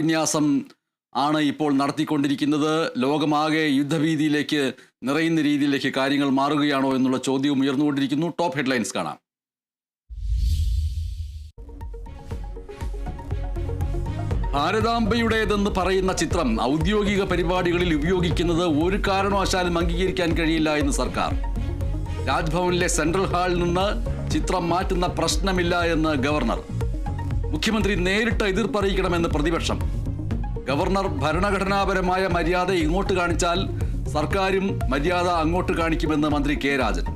വിന്യാസം ആണ് ഇപ്പോൾ നടത്തിക്കൊണ്ടിരിക്കുന്നത്. ലോകമാകെ യുദ്ധഭീതിയിലേക്ക് നിറയുന്ന രീതിയിലേക്ക് കാര്യങ്ങൾ മാറുകയാണോ എന്നുള്ള ചോദ്യവും ഉയർന്നുകൊണ്ടിരിക്കുന്നു. ടോപ്പ് ഹെഡ്ലൈൻസ് കാണാം. ഭാരതാംബയുടേതെന്ന് പറയുന്ന ചിത്രം ഔദ്യോഗിക പരിപാടികളിൽ ഉപയോഗിക്കുന്നത് ഒരു കാരണവശാലും അംഗീകരിക്കാൻ കഴിയില്ല എന്ന് സർക്കാർ. രാജ്ഭവനിലെ സെൻട്രൽ ഹാളിൽ നിന്ന് ചിത്രം മാറ്റുന്ന പ്രശ്നമില്ല എന്ന് ഗവർണർ. മുഖ്യമന്ത്രി നേരിട്ട് എതിർപ്പറിയിക്കണമെന്ന് പ്രതിപക്ഷം. ഗവർണർ ഭരണഘടനാപരമായ മര്യാദ ഇങ്ങോട്ട് കാണിച്ചാൽ സർക്കാരും മര്യാദ അങ്ങോട്ട് കാണിക്കുമെന്ന് മന്ത്രി കെ രാജൻ.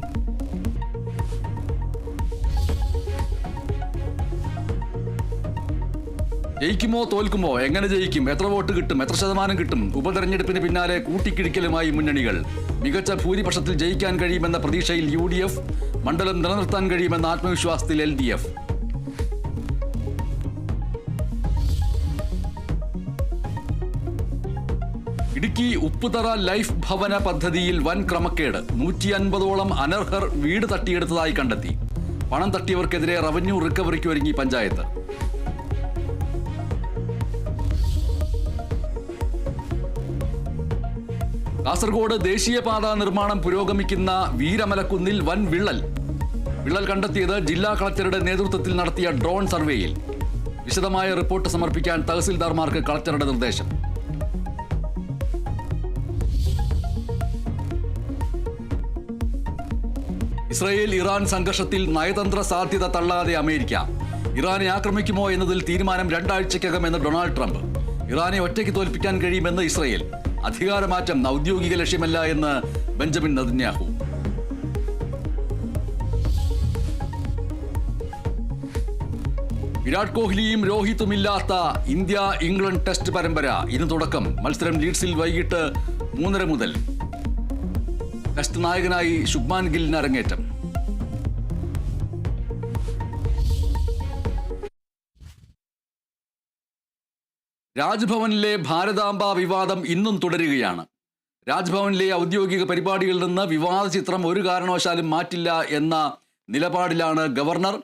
ജയിക്കുമോ തോൽക്കുമോ? എങ്ങനെ ജയിക്കും? എത്ര വോട്ട് കിട്ടും? എത്ര ശതമാനം കിട്ടും? ഉപതെരഞ്ഞെടുപ്പിന് പിന്നാലെ കൂട്ടിക്കിടിക്കലുമായി മുന്നണികൾ. മികച്ച ഭൂരിപക്ഷത്തിൽ ജയിക്കാൻ കഴിയുമെന്ന പ്രതീക്ഷയിൽ യു മണ്ഡലം നിലനിർത്താൻ കഴിയുമെന്ന ആത്മവിശ്വാസത്തിൽ എൽ ഇടുക്കി ഉപ്പുതറ ലൈഫ് ഭവന പദ്ധതിയിൽ വൻ ക്രമക്കേട്. നൂറ്റി അൻപതോളം അനർഹർ വീട് തട്ടിയെടുത്തതായി കണ്ടെത്തി. പണം തട്ടിയവർക്കെതിരെ റവന്യൂ റിക്കവറിക്ക് ഒരുങ്ങി പഞ്ചായത്ത്. കാസർഗോഡ് ദേശീയപാത നിർമ്മാണം പുരോഗമിക്കുന്ന വീരമലക്കുന്നിൽ വൻ വിള്ളൽ. വിള്ളൽ കണ്ടെത്തിയത് ജില്ലാ കളക്ടറുടെ നേതൃത്വത്തിൽ നടത്തിയ ഡ്രോൺ സർവേയിൽ. വിശദമായ റിപ്പോർട്ട് സമർപ്പിക്കാൻ തഹസിൽദാർമാർക്ക് കളക്ടറുടെ നിർദ്ദേശം. ഇസ്രയേൽ ഇറാൻ സംഘർഷത്തിൽ നയതന്ത്ര സാധ്യത തള്ളാതെ അമേരിക്ക. ഇറാനെ ആക്രമിക്കുമോ എന്നതിൽ തീരുമാനം രണ്ടാഴ്ചയ്ക്കകം എന്ന് ഡൊണാൾഡ് ട്രംപ്. ഇറാനെ ഒറ്റയ്ക്ക് തോൽപ്പിക്കാൻ കഴിയുമെന്ന് ഇസ്രായേൽ. അധികാരമാറ്റം ഔദ്യോഗിക ലക്ഷ്യമല്ല എന്ന് ബെഞ്ചമിൻ നദന്യാഹു വിരാട് കോഹ്ലിയും രോഹിത്തുമില്ലാത്ത ഇന്ത്യ ഇംഗ്ലണ്ട് ടെസ്റ്റ് പരമ്പര. ഇന്ന് തുടക്കം. മത്സരം ലീഡ്സിൽ വൈകിട്ട് മൂന്നര മുതൽ. ടെസ്റ്റ് നായകനായി ശുഭ്മാൻ ഗില്ലിന് അരങ്ങേറ്റം. രാജ്ഭവനിലെ ഭാരതാംബ വിവാദം ഇന്നും തുടരുകയാണ്. രാജ്ഭവനിലെ ഔദ്യോഗിക പരിപാടികളിൽ നിന്ന് വിവാദ ചിത്രം ഒരു കാരണവശാലും മാറ്റില്ല എന്ന നിലപാടിലാണ് ഗവർണർ.